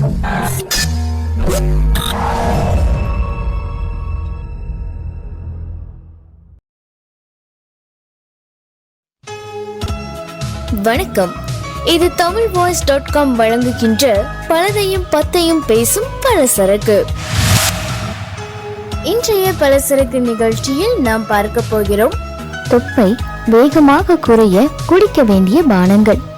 வணக்கம். இது Tamil voice dot com வழங்குகின்ற பலதையும் பத்தையும் பேசும் பலசரக்கு. இன்றைய பலசரக்கு நிகழ்ச்சியில் நாம் பார்க்க போகிறோம் தொப்பை வேகமாக குறைய குடிக்க வேண்டிய பானங்கள்.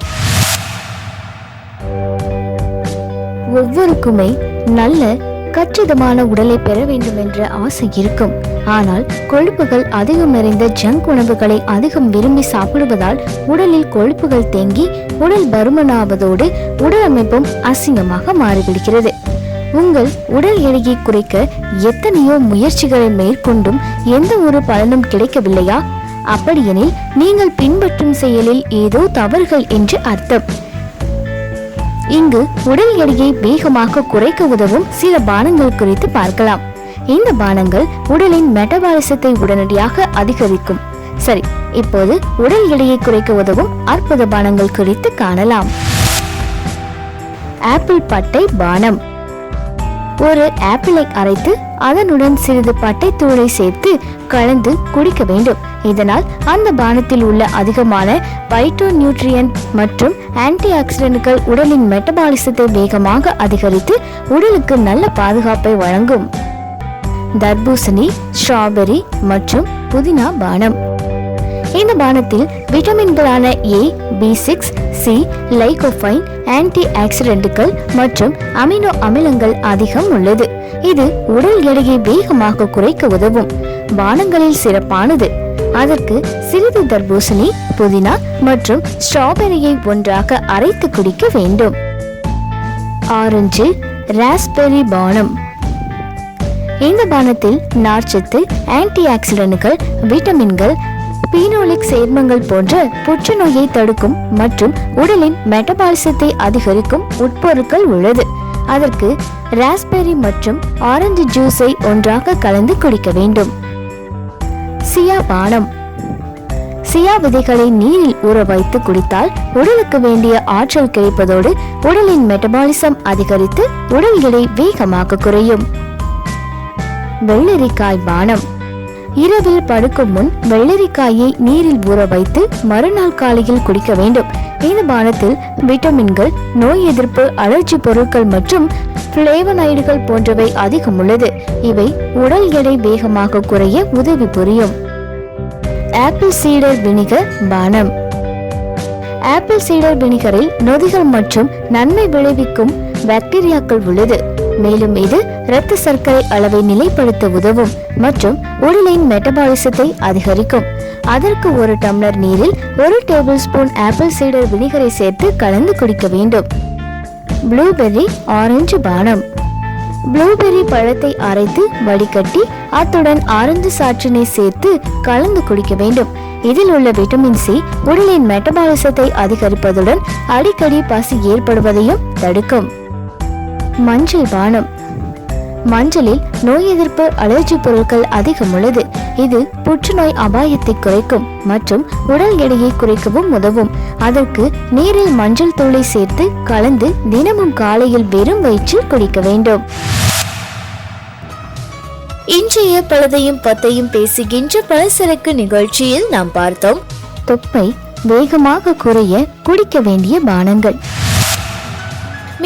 ஒவ்வொருக்குமே நல்ல கச்சிதமான உடலை பெற வேண்டும் என்ற ஆசை இருக்கும். ஆனால் கொழுப்புகள் அதிகம் நிறைந்த ஜங்க் உணவுகளை அதிகம் விரும்பி சாப்பிடுவதால் உடலில் கொழுப்புகள் தேங்கி உடல் பருமனாவதோடு உடல் அமைப்பும் அசிங்கமாக மாறிவிடுகிறது. உங்கள் உடல் எடையை குறைக்க எத்தனையோ முயற்சிகளை மேற்கொண்டும் எந்த ஒரு பலனும் கிடைக்கவில்லையா? அப்படியெனில் நீங்கள் பின்பற்றும் செயலில் ஏதோ தவறுகள் என்று அர்த்தம். இங்கு உடல் எடையை வேகமாக குறைக்க உதவும் சில பானங்கள் குறித்து பார்க்கலாம். இந்த பானங்கள் உடலின் மெட்டபாலிசத்தை உடனடியாக அதிகரிக்கும். சரி இப்போது உடல் எடையை குறைக்க உதவும் அற்புத பானங்கள் குறித்து காணலாம். ஆப்பிள் பட்டை பானம். ஒரு ஆப்பிளை அரைத்து அதனுடன் சிறிது பட்டைத்தூளை சேர்த்து கலந்து குடிக்க வேண்டும். இதனால் அந்த பானத்தில் உள்ள அதிகமான பைட்டோ நியூட்ரியன்ட் மற்றும் ஆன்டி ஆக்சிடென்ட்கள் உடலின் மெட்டபாலிசத்தை வேகமாக அதிகரித்து உடலுக்கு நல்ல பாதுகாப்பை வழங்கும். தர்பூசணி ஸ்ட்ராபெரி மற்றும் புதினா பானம். இந்த பானத்தில் விட்டமின்களான A B six C lycopene anti ஆக்சிடென்ட்டுகள் மற்றும் அமினோ அமிலங்கள் அதிகம் உள்ளது. இது உடல் எடையை வேகமாக குறைக்க உதவும். பானங்களில் சிறப்பானது. அதற்கு சிறிது தர்பூசணி புதினா மற்றும் ஸ்ட்ராபெரியை ஒன்றாக அரைத்து குடிக்க வேண்டும். ஆரஞ்சு ராஸ்பெரி பானம். இந்த பானத்தில் நார்ச்சத்து ஆன்டி ஆக்சிடென்ட்கள் விட்டமின்கள் பீனோலிக் சேர்மங்கள் போன்ற புற்றுநோயை தடுக்கும் மற்றும் உடலின் மெட்டபாலிசத்தை அதிகரிக்கும் உட்பொருட்கள் உள்ளது. அதற்கு ராஸ்பெரி மற்றும் ஆரஞ்சு ஜூஸை ஒன்றாக கலந்து குடிக்க வேண்டும். சியா பானம். சியா விதைகளை நீரில் ஊற வைத்து குடித்தால் உடலுக்கு வேண்டிய ஆற்றல் கிடைப்பதோடு உடலின் மெட்டபாலிசம் அதிகரித்து உடல் எடை வேகமாக குறையும். வெள்ளரிக்காய் பானம். இரவில் படுக்கும் முன் வெள்ளரிக்காயை நீரில் ஊற வைத்து மறுநாள் காலையில் குடிக்க வேண்டும். இந்த பானத்தில் விட்டமின்கள் நோய் எதிர்ப்பு அலர்ஜி பொருட்கள் மற்றும் பிளேவனைடுகள் போன்றவை அதிகம் உள்ளது. இவை உடல் எடை வேகமாக குறைய உதவி புரியும். ஆப்பிள் சீடர் வினிகர் பானம். ஆப்பிள் சீடர் வினிகரில் நொதிகள் மற்றும் நன்மை விளைவிக்கும் பாக்டீரியாக்கள் உள்ளது. மேலும் இது இரத்த சர்க்கரை அளவை நிலைப்படுத்த உதவும் மற்றும் உடலின் மெட்டபாலிசத்தை அதிகரிக்கும். அதற்கு ஒரு டம்ளர் நீரில் ஒரு டேபிள் ஸ்பூன் ஆப்பிள் சீடர் வினிகரை சேர்த்து கலந்து குடிக்க வேண்டும். ப்ளூபெர்ரி ஆரஞ்சு பானம். ப்ளூபெர்ரி பழத்தை அரைத்து வடிகட்டி அத்துடன் ஆரஞ்சு சாற்றினை சேர்த்து கலந்து குடிக்க வேண்டும். இதில் உள்ள விட்டமின் சி உடலின் மெட்டபாலிசத்தை அதிகரிப்பதுடன் அடிக்கடி பசி ஏற்படுவதையும் தடுக்கும். மஞ்சள் பானம். மஞ்சளில் நோய் எதிர்ப்பு அலர்ஜி பொருட்கள் அதிகம் உள்ளது இது புற்றுநோய் அபாயத்தை குறைக்கும் மற்றும் உடல் எடையை குறைக்கவும் உதவும். அதற்கு நீரில் மஞ்சள் தூளை சேர்த்து கலந்து தினமும் காலையில் வெறும் வயிற்றில் குடிக்க வேண்டும். இன்றைய பழுதையும் பத்தையும் பேசுகின்ற பலசரக்கு நிகழ்ச்சியில் நாம் பார்த்தோம். தொப்பை வேகமாக குறைய குடிக்க வேண்டிய பானங்கள்.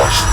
Podcast.